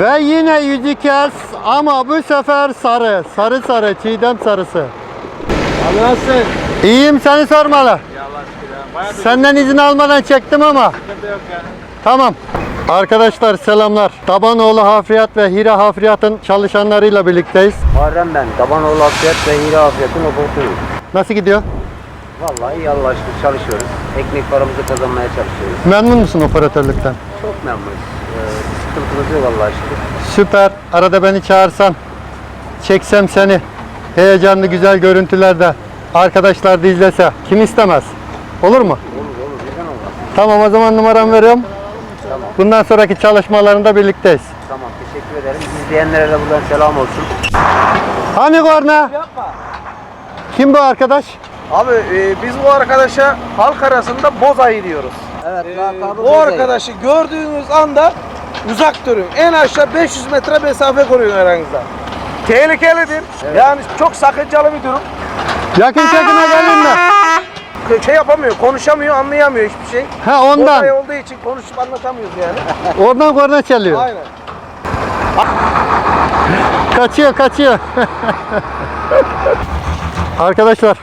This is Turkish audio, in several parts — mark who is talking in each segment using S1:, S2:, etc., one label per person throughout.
S1: Ve yine 102 ama bu sefer sarı. Sarı sarı, çiğdem sarısı.
S2: Abi nasılsın?
S1: İyiyim seni sormalı. Senden izin almadan çektim ama. Tamam. Arkadaşlar selamlar. Tabanoğlu Hafriyat ve Hira Hafriyat'ın çalışanlarıyla birlikteyiz.
S3: Muharrem ben. Tabanoğlu Afiyet ve Hira Afiyet'in operatörüyüm.
S1: Nasıl gidiyor?
S3: Vallahi iyi Allah'a şükür çalışıyoruz. Ekmek paramızı kazanmaya çalışıyoruz.
S1: Memnun musun operatörlükten?
S3: Çok memnunuz. Ee, sıkıntımız yok Allah'a şükür.
S1: Süper. Arada beni çağırsan, çeksem seni. Heyecanlı güzel görüntülerde arkadaşlar da izlese. Kim istemez? Olur mu?
S3: Olur olur. Neden olmaz?
S1: Tamam o zaman numaramı veriyorum. Bundan sonraki çalışmalarında birlikteyiz.
S3: Tamam teşekkür ederim. İzleyenlere de buradan selam olsun.
S1: Hani korna? Kim bu arkadaş?
S4: Abi e, biz bu arkadaşa halk arasında bozayı diyoruz.
S3: Evet.
S4: O arkadaşı gördüğünüz anda uzak durun. En aşağı 500 metre mesafe koruyun aranızda. Tehlikelidir. Yani çok sakıncalı bir durum.
S1: Yakın çekime gelin mi?
S4: Şey yapamıyor, konuşamıyor, anlayamıyor hiçbir şey.
S1: Ha ondan.
S4: Bozay olduğu için konuşup anlatamıyoruz yani.
S1: Oradan korna çalıyor.
S4: Aynen.
S1: Kaçıyor kaçıyor. Arkadaşlar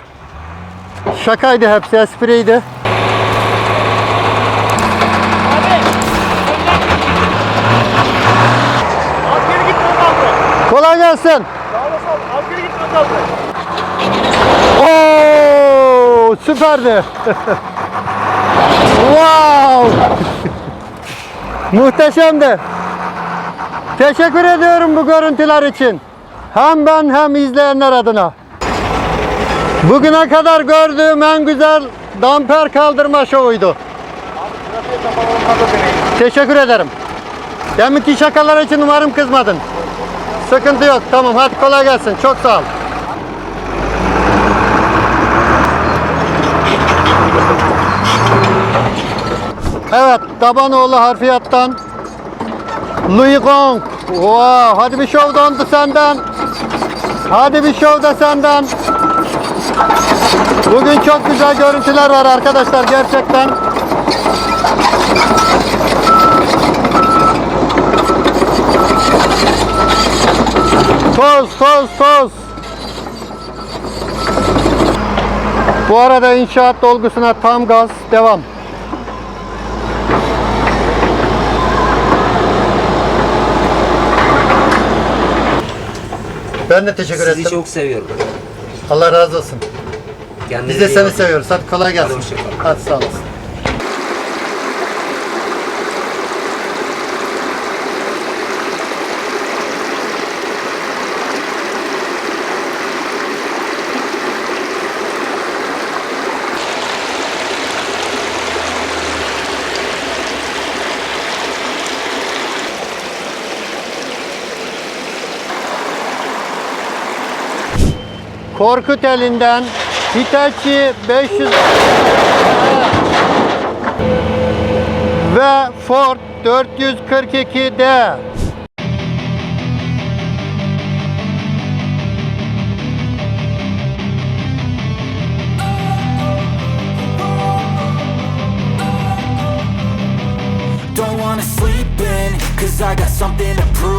S1: şakaydı hepsi espriydi. Kolay gelsin.
S2: Sağ olasın. Askeri gitme kaldı.
S1: Oo süperdi. wow. Muhteşemdi. Teşekkür ediyorum bu görüntüler için. Hem ben hem izleyenler adına. Bugüne kadar gördüğüm en güzel damper kaldırma şovuydu. Teşekkür ederim. Deminki şakalar için umarım kızmadın. Sıkıntı yok. Tamam hadi kolay gelsin. Çok sağ ol. Evet, Tabanoğlu harfiyattan Louis Gong. Wow, hadi bir şov dondu senden. Hadi bir şov da senden. Bugün çok güzel görüntüler var arkadaşlar gerçekten. Toz, toz, toz. Bu arada inşaat dolgusuna tam gaz devam. Ben de teşekkür
S3: Sizi
S1: ederim.
S3: çok seviyorum.
S1: Allah razı olsun.
S3: Kendinize
S1: Biz de
S3: iyi
S1: seni
S3: bakın.
S1: seviyoruz. Hadi kolay gelsin.
S3: Hadi hoşça kalın.
S1: Hadi sağ olasın. Korkut elinden Hitachi 500 ve Ford 442D.
S5: Don't wanna sleep in, cause I got something to prove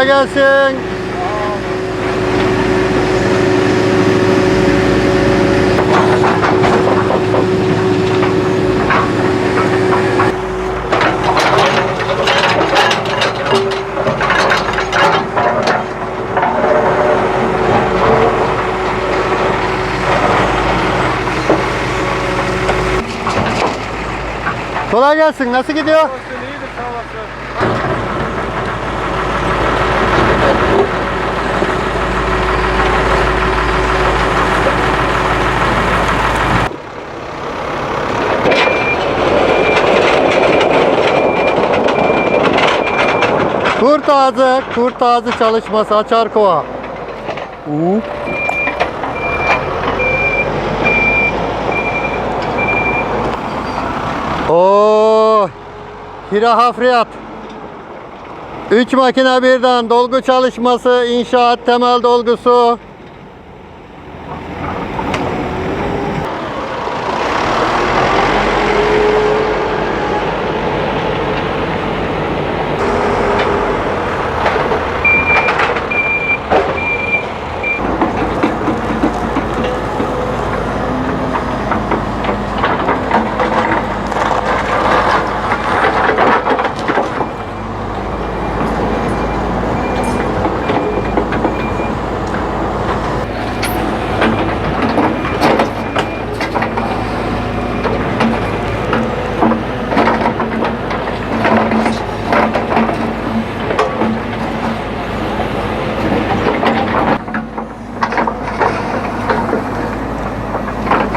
S1: Kolay gelsin. Kolay gelsin. Nasıl gidiyor? Kurt ağzı, kurt ağzı çalışması açar kova. Uu. Oo, Hira hafriyat. Üç makine birden dolgu çalışması, inşaat temel dolgusu.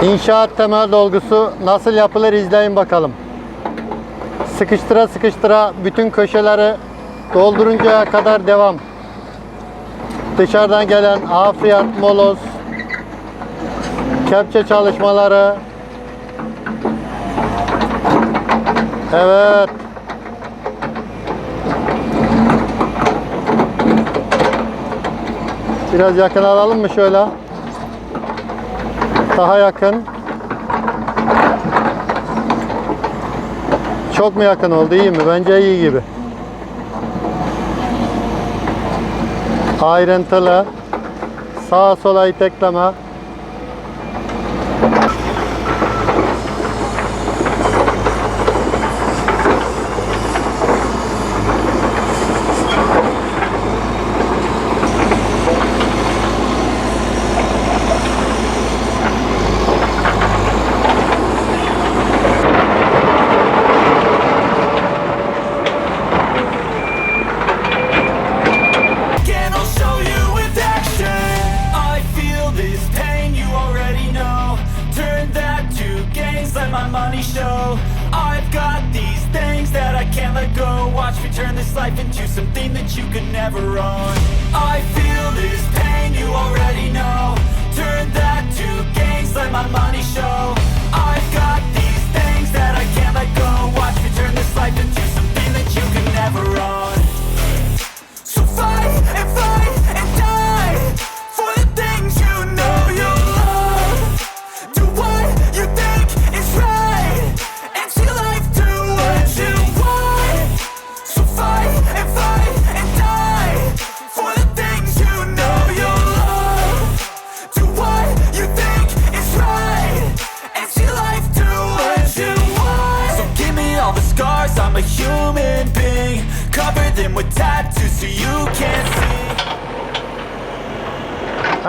S1: İnşaat temel dolgusu nasıl yapılır izleyin bakalım. Sıkıştıra sıkıştıra bütün köşeleri dolduruncaya kadar devam. Dışarıdan gelen afriyat, moloz, kepçe çalışmaları. Evet. Biraz yakın alalım mı şöyle? Daha yakın. Çok mu yakın oldu? İyi mi? Bence iyi gibi. Ayrıntılı. Sağa sola itekleme.
S5: Let go. Watch me turn this life into something that you could never own. I feel this pain, you already know. Turn that to gains, let my money show. I've got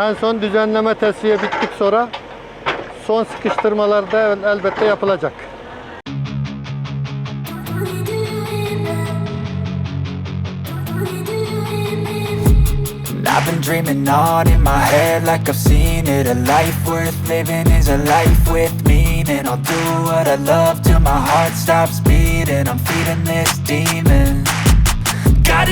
S1: En son düzenleme tesviye bittik sonra son sıkıştırmalar da el- elbette yapılacak.
S5: I've been dreaming on in my head like I've seen it. A life worth living is a life with meaning. I'll do what I love till my heart stops beating. I'm feeding this demon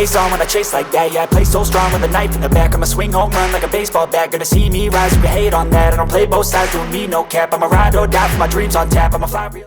S5: face on when I chase like that. Yeah, I play so strong with a knife in the back. I'ma swing home run like a baseball bat. Gonna see me rise. You hate on that. I don't play both sides. Doing me no cap. I'ma ride or die for my dreams on tap. I'ma fly real.